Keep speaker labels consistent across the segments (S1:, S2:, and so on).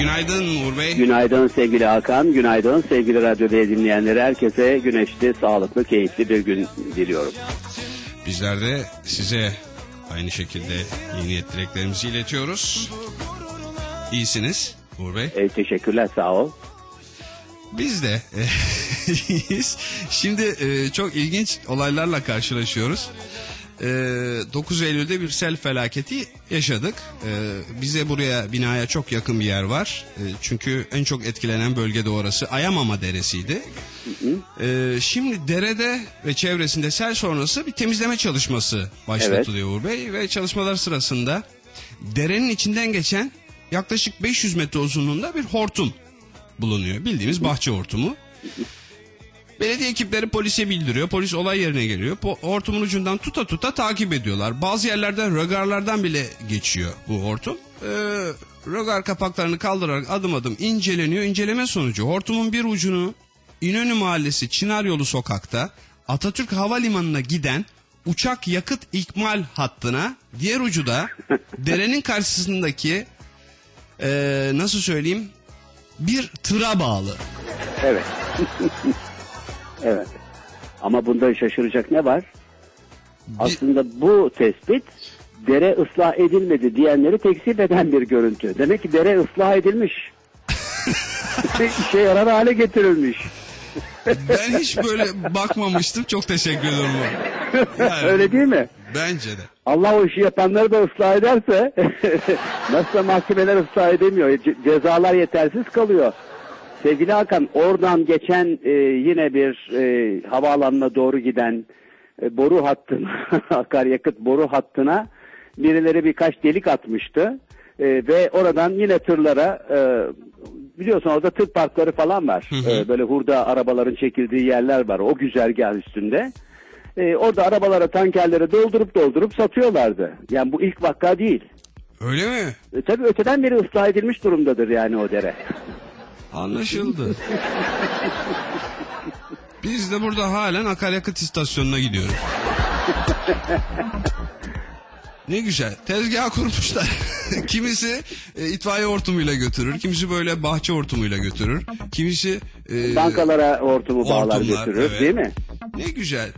S1: Günaydın Uğur Bey.
S2: Günaydın sevgili Hakan, günaydın sevgili radyo Bey dinleyenleri. Herkese güneşli, sağlıklı, keyifli bir gün diliyorum.
S1: Bizler de size aynı şekilde iyi niyet dileklerimizi iletiyoruz. İyisiniz Uğur Bey.
S2: E, teşekkürler, sağ ol.
S1: Biz de e, iyiyiz. Şimdi e, çok ilginç olaylarla karşılaşıyoruz. E, 9 Eylül'de bir sel felaketi yaşadık. E, bize buraya binaya çok yakın bir yer var. E, çünkü en çok etkilenen bölge de orası. Ayamama Deresi'ydi. E, şimdi derede ve çevresinde sel sonrası bir temizleme çalışması başlatılıyor Uğur Bey. Ve çalışmalar sırasında derenin içinden geçen yaklaşık 500 metre uzunluğunda bir hortum bulunuyor. Bildiğimiz bahçe hortumu. Belediye ekipleri polise bildiriyor. Polis olay yerine geliyor. Po- hortumun ucundan tuta tuta takip ediyorlar. Bazı yerlerde rögarlardan bile geçiyor bu hortum. Ee, rögar kapaklarını kaldırarak adım adım inceleniyor. İnceleme sonucu hortumun bir ucunu İnönü Mahallesi Çınar Yolu sokakta Atatürk Havalimanı'na giden uçak yakıt ikmal hattına diğer ucu da derenin karşısındaki ee, nasıl söyleyeyim bir tıra bağlı.
S2: Evet. Evet. Ama bunda şaşıracak ne var? Aslında bu tespit dere ıslah edilmedi diyenleri tekzip eden bir görüntü. Demek ki dere ıslah edilmiş. İşe yarar hale getirilmiş.
S1: Ben hiç böyle bakmamıştım. Çok teşekkür ederim. Yani
S2: Öyle değil mi?
S1: Bence de.
S2: Allah o işi yapanları da ıslah ederse nasıl mahkemeler ıslah edemiyor. Ce- cezalar yetersiz kalıyor. Sevgili Hakan oradan geçen e, yine bir e, havaalanına doğru giden e, boru hattına akaryakıt boru hattına birileri birkaç delik atmıştı. E, ve oradan yine tırlara e, biliyorsun orada tır parkları falan var. E, böyle hurda arabaların çekildiği yerler var o güzergah üstünde. E, orada arabalara tankerlere doldurup doldurup satıyorlardı. Yani bu ilk vaka değil.
S1: Öyle mi?
S2: E, tabii öteden beri ıslah edilmiş durumdadır yani o dere.
S1: Anlaşıldı. Biz de burada halen akaryakıt istasyonuna gidiyoruz. Ne güzel. Tezgah kurmuşlar. kimisi e, itfaiye hortumuyla götürür. Kimisi böyle bahçe hortumuyla götürür. Kimisi e,
S2: Bankalara hortumu bağlar götürür
S1: evet.
S2: değil mi?
S1: Ne güzel.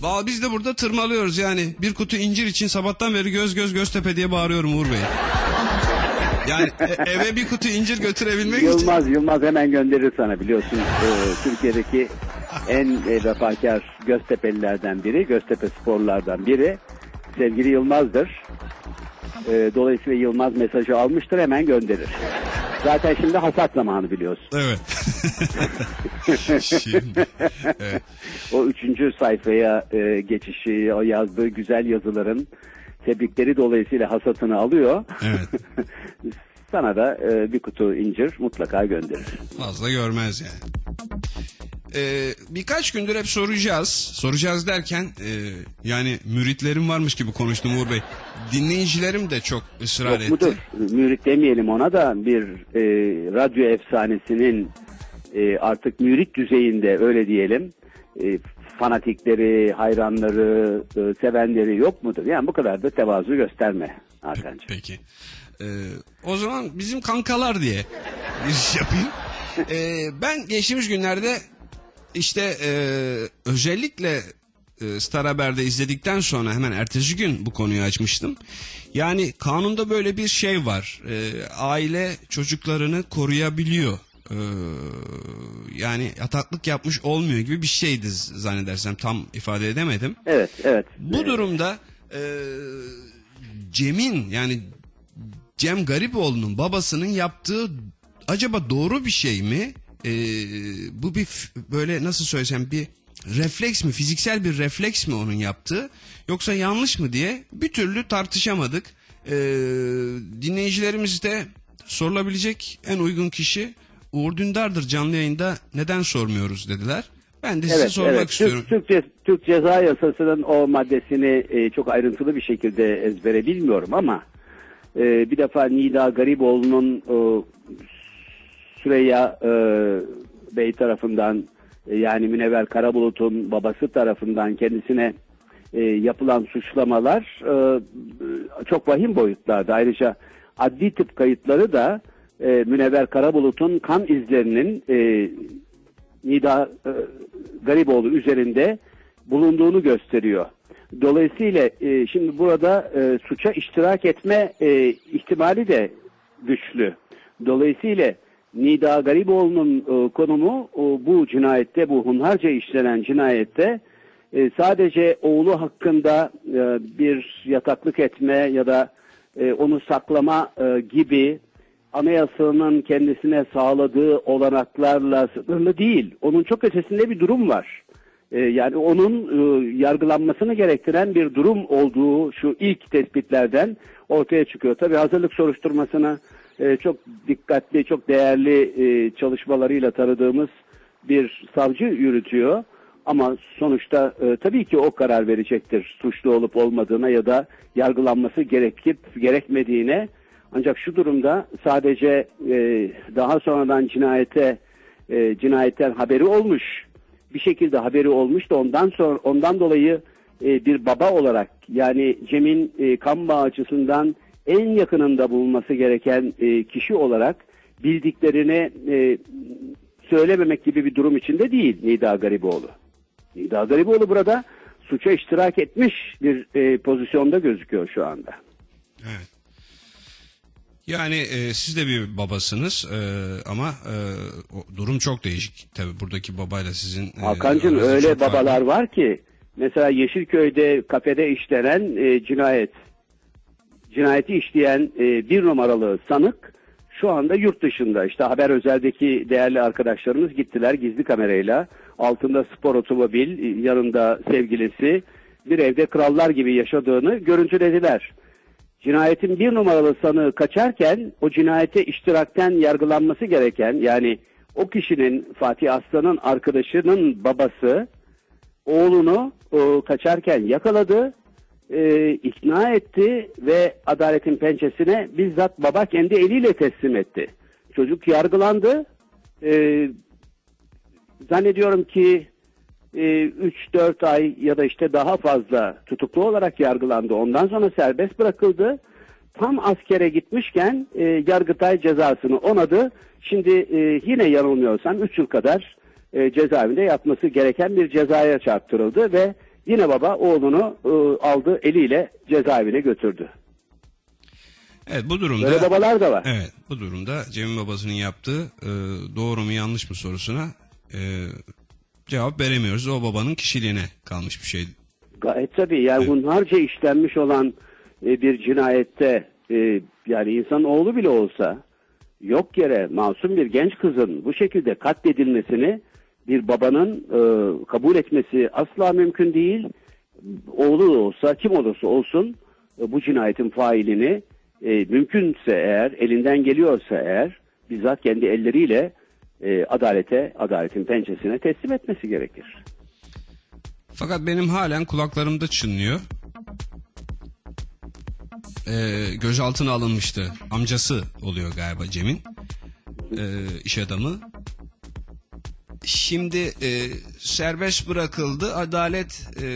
S1: Valla biz de burada tırmalıyoruz yani. Bir kutu incir için sabahtan beri göz göz göztepe diye bağırıyorum Uğur Bey. Yani e- eve bir kutu incir götürebilmek için.
S2: Yılmaz Yılmaz hemen gönderir sana biliyorsun. e, Türkiye'deki en e, vefakar Göztepe'lilerden biri, Göztepe sporlardan biri sevgili Yılmaz'dır. E, dolayısıyla Yılmaz mesajı almıştır hemen gönderir. Zaten şimdi hasat zamanı biliyorsun.
S1: Evet. Şimdi. Evet.
S2: O üçüncü sayfaya e, geçişi, o yazdığı güzel yazıların tebrikleri dolayısıyla hasatını alıyor.
S1: Evet.
S2: Sana da e, bir kutu incir mutlaka gönderir.
S1: Fazla görmez yani. Ee, birkaç gündür hep soracağız. Soracağız derken e, yani müritlerim varmış gibi konuştum Uğur Bey. Dinleyicilerim de çok ısrar
S2: Yok
S1: etti.
S2: mudur? Mürit demeyelim ona da bir e, radyo efsanesinin e, artık mürit düzeyinde öyle diyelim e, fanatikleri, hayranları, e, sevenleri yok mudur? Yani bu kadar da tevazu gösterme Hakan'cığım.
S1: Peki. Ee, o zaman bizim kankalar diye giriş yapayım. Ee, ben geçtiğimiz günlerde işte e, özellikle e, Star Haber'de izledikten sonra hemen ertesi gün bu konuyu açmıştım. Yani kanunda böyle bir şey var. Ee, aile çocuklarını koruyabiliyor. Ee, yani yataklık yapmış olmuyor gibi bir şeydi zannedersem tam ifade edemedim.
S2: Evet, evet.
S1: Bu durumda e, Cem'in yani Cem Garipoğlu'nun babasının yaptığı acaba doğru bir şey mi? E, bu bir böyle nasıl söylesem bir refleks mi fiziksel bir refleks mi onun yaptığı yoksa yanlış mı diye bir türlü tartışamadık. E, dinleyicilerimiz de sorulabilecek en uygun kişi Uğur Dündar'dır canlı yayında neden sormuyoruz dediler. Ben de size
S2: Evet,
S1: sormak
S2: evet.
S1: istiyorum.
S2: Türk, Türk, Türk Ceza Yasası'nın o maddesini e, çok ayrıntılı bir şekilde ezbere bilmiyorum ama e, bir defa Nida Gariboğlu'nun e, Süreyya e, Bey tarafından e, yani Münevver Karabulut'un babası tarafından kendisine e, yapılan suçlamalar e, çok vahim boyutlarda. Ayrıca adli tıp kayıtları da e, Münevver Karabulut'un kan izlerinin e, Nida e, Gariboğlu üzerinde bulunduğunu gösteriyor. Dolayısıyla e, şimdi burada e, suça iştirak etme e, ihtimali de güçlü. Dolayısıyla Nida Gariboğlu'nun e, konumu e, bu cinayette, bu hunharca işlenen cinayette e, sadece oğlu hakkında e, bir yataklık etme ya da e, onu saklama e, gibi anayasanın kendisine sağladığı olanaklarla sınırlı değil. Onun çok ötesinde bir durum var. E, yani onun e, yargılanmasını gerektiren bir durum olduğu şu ilk tespitlerden ortaya çıkıyor. Tabii hazırlık soruşturmasına e, çok dikkatli, çok değerli e, çalışmalarıyla tanıdığımız bir savcı yürütüyor. Ama sonuçta e, tabii ki o karar verecektir suçlu olup olmadığına ya da yargılanması gerekip gerekmediğine. Ancak şu durumda sadece e, daha sonradan cinayete e, cinayetten haberi olmuş bir şekilde haberi olmuş da ondan sonra ondan dolayı e, bir baba olarak yani Cem'in e, kan bağı açısından en yakınında bulunması gereken e, kişi olarak bildiklerini e, söylememek gibi bir durum içinde değil Nida Gariboğlu. Nida Gariboğlu burada suça iştirak etmiş bir e, pozisyonda gözüküyor şu anda.
S1: Evet. Yani e, siz de bir babasınız e, ama e, durum çok değişik. Tabii buradaki babayla sizin... e,
S2: Hakan'cığım öyle
S1: farklı.
S2: babalar var ki mesela Yeşilköy'de kafede işlenen e, cinayet cinayeti işleyen e, bir numaralı sanık şu anda yurt dışında. İşte Haber Özel'deki değerli arkadaşlarımız gittiler gizli kamerayla. Altında spor otomobil, yanında sevgilisi bir evde krallar gibi yaşadığını görüntülediler. Cinayetin bir numaralı sanığı kaçarken o cinayete iştirakten yargılanması gereken yani o kişinin Fatih Aslan'ın arkadaşının babası oğlunu e, kaçarken yakaladı, e, ikna etti ve adaletin pençesine bizzat baba kendi eliyle teslim etti. Çocuk yargılandı. E, zannediyorum ki 3-4 ay ya da işte daha fazla tutuklu olarak yargılandı. Ondan sonra serbest bırakıldı. Tam askere gitmişken e, Yargıtay cezasını onadı. Şimdi e, yine yanılmıyorsam 3 yıl kadar e, cezaevinde yatması gereken bir cezaya çarptırıldı ve yine baba oğlunu e, aldı eliyle cezaevine götürdü.
S1: Evet bu durumda...
S2: Böyle babalar da var.
S1: Evet bu durumda Cem'in babasının yaptığı e, doğru mu yanlış mı sorusuna e, cevap veremiyoruz. O babanın kişiliğine kalmış bir şey.
S2: Gayet tabii yani hunharca işlenmiş olan e, bir cinayette e, yani insan oğlu bile olsa yok yere masum bir genç kızın bu şekilde katledilmesini bir babanın e, kabul etmesi asla mümkün değil. Oğlu olsa kim olursa olsun e, bu cinayetin failini e, mümkünse eğer elinden geliyorsa eğer bizzat kendi elleriyle e, adalete, adaletin pençesine teslim etmesi gerekir.
S1: Fakat benim halen kulaklarımda çınlıyor. Ee, gözaltına alınmıştı. Amcası oluyor galiba Cem'in. Ee, iş adamı. Şimdi e, serbest bırakıldı. Adalet e,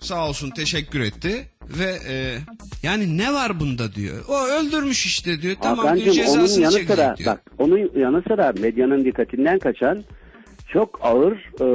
S1: sağ olsun teşekkür etti. Ve e, yani ne var bunda diyor. O öldürmüş işte diyor. Tamam diyor
S2: Hakan'cığım onun
S1: cezasını
S2: yanı
S1: çekecek
S2: sıra
S1: diyor.
S2: bak onun yanı sıra medyanın dikkatinden kaçan çok ağır e,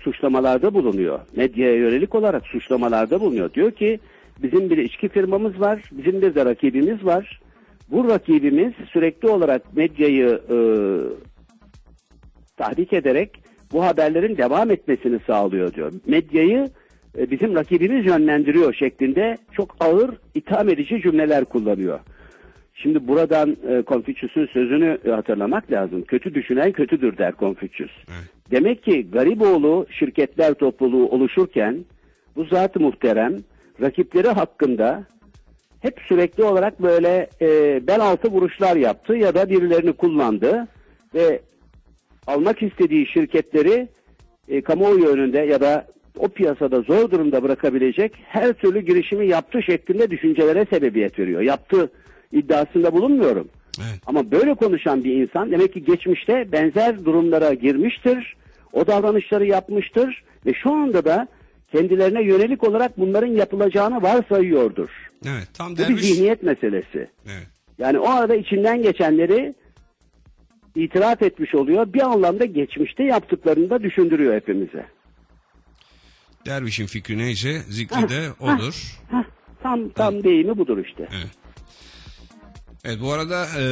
S2: suçlamalarda bulunuyor. Medyaya yönelik olarak suçlamalarda bulunuyor. Diyor ki bizim bir içki firmamız var, bizim bir de rakibimiz var. Bu rakibimiz sürekli olarak medyayı e, tahrik ederek bu haberlerin devam etmesini sağlıyor diyor. Medyayı e, bizim rakibimiz yönlendiriyor şeklinde çok ağır itham edici cümleler kullanıyor. Şimdi buradan e, Konfüçyüs'ün sözünü e, hatırlamak lazım. Kötü düşünen kötüdür der Konfüçyüs.
S1: Evet.
S2: Demek ki Gariboğlu şirketler topluluğu oluşurken bu zat-ı muhterem rakipleri hakkında hep sürekli olarak böyle e, bel altı vuruşlar yaptı ya da birilerini kullandı ve almak istediği şirketleri e, kamuoyu önünde ya da o piyasada zor durumda bırakabilecek her türlü girişimi yaptı şeklinde düşüncelere sebebiyet veriyor. Yaptı iddiasında bulunmuyorum.
S1: Evet.
S2: Ama böyle konuşan bir insan demek ki geçmişte benzer durumlara girmiştir. O davranışları yapmıştır ve şu anda da kendilerine yönelik olarak bunların yapılacağını varsayıyordur.
S1: Evet tam
S2: Bu bir zihniyet meselesi.
S1: Evet.
S2: Yani o arada içinden geçenleri itiraf etmiş oluyor. Bir anlamda geçmişte yaptıklarını da düşündürüyor hepimize.
S1: Dervişin fikri neyse zikri de odur.
S2: Tam tam deyimi budur işte.
S1: Evet. Evet bu arada e,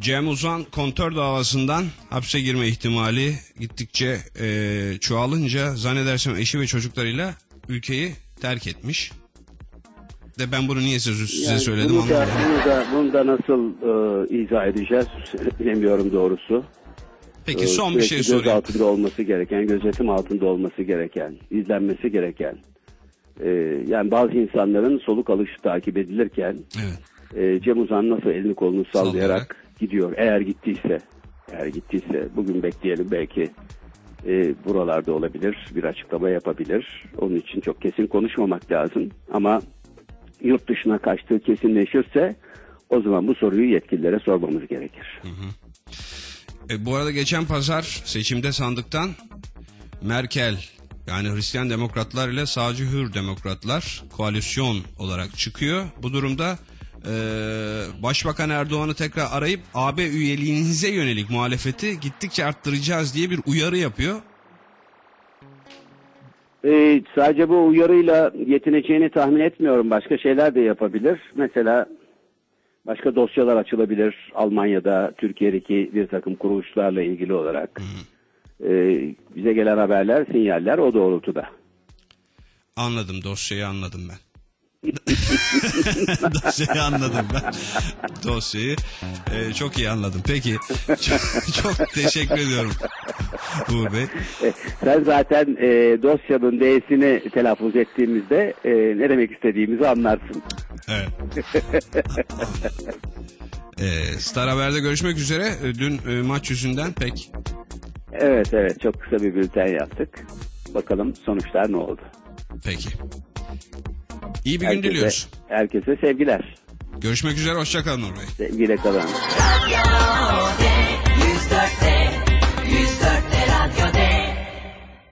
S1: Cem Uzan kontör davasından hapse girme ihtimali gittikçe e, çoğalınca zannedersem eşi ve çocuklarıyla ülkeyi terk etmiş. De ben bunu niye size, size
S2: Yani
S1: söyledim
S2: bunu da,
S1: anlamadım.
S2: bunu da, bunu da nasıl e, izah edeceğiz bilemiyorum doğrusu.
S1: Peki
S2: E,
S1: son bir
S2: sürekli
S1: şey
S2: göz
S1: sorayım.
S2: altında olması gereken, gözetim altında olması gereken, izlenmesi gereken. e, yani bazı insanların soluk alışı takip edilirken
S1: Evet.
S2: e, Cem Uzan nasıl elini kolunu sallayarak
S1: Sallayarak.
S2: gidiyor. Eğer gittiyse, eğer gittiyse bugün bekleyelim belki e, buralarda olabilir, bir açıklama yapabilir. Onun için çok kesin konuşmamak lazım. Ama yurt dışına kaçtığı kesinleşirse o zaman bu soruyu yetkililere sormamız gerekir.
S1: E, bu arada geçen pazar seçimde sandıktan Merkel yani Hristiyan demokratlar ile sağcı hür demokratlar koalisyon olarak çıkıyor. Bu durumda e, Başbakan Erdoğan'ı tekrar arayıp AB üyeliğinize yönelik muhalefeti gittikçe arttıracağız diye bir uyarı yapıyor.
S2: E, sadece bu uyarıyla yetineceğini tahmin etmiyorum. Başka şeyler de yapabilir. Mesela başka dosyalar açılabilir Almanya'da, Türkiye'deki bir takım kuruluşlarla ilgili olarak. E, bize gelen haberler, sinyaller o doğrultuda.
S1: Anladım dosyayı anladım ben. dosyayı anladım ben. Dosyayı e, çok iyi anladım. Peki çok, çok teşekkür ediyorum Uğur Bey.
S2: E, Sen zaten e, dosyanın D'sini telaffuz ettiğimizde e, ne demek istediğimizi anlarsın.
S1: Evet. Ee, Star Haber'de görüşmek üzere. Ee, Dün e, maç yüzünden pek
S2: Evet evet çok kısa bir bülten yaptık. Bakalım sonuçlar ne oldu?
S1: peki. İyi bir gün diliyoruz.
S2: herkese sevgiler.
S1: Görüşmek üzere. Hoşçakalın Uğur Bey.
S2: Sevgiyle kalın.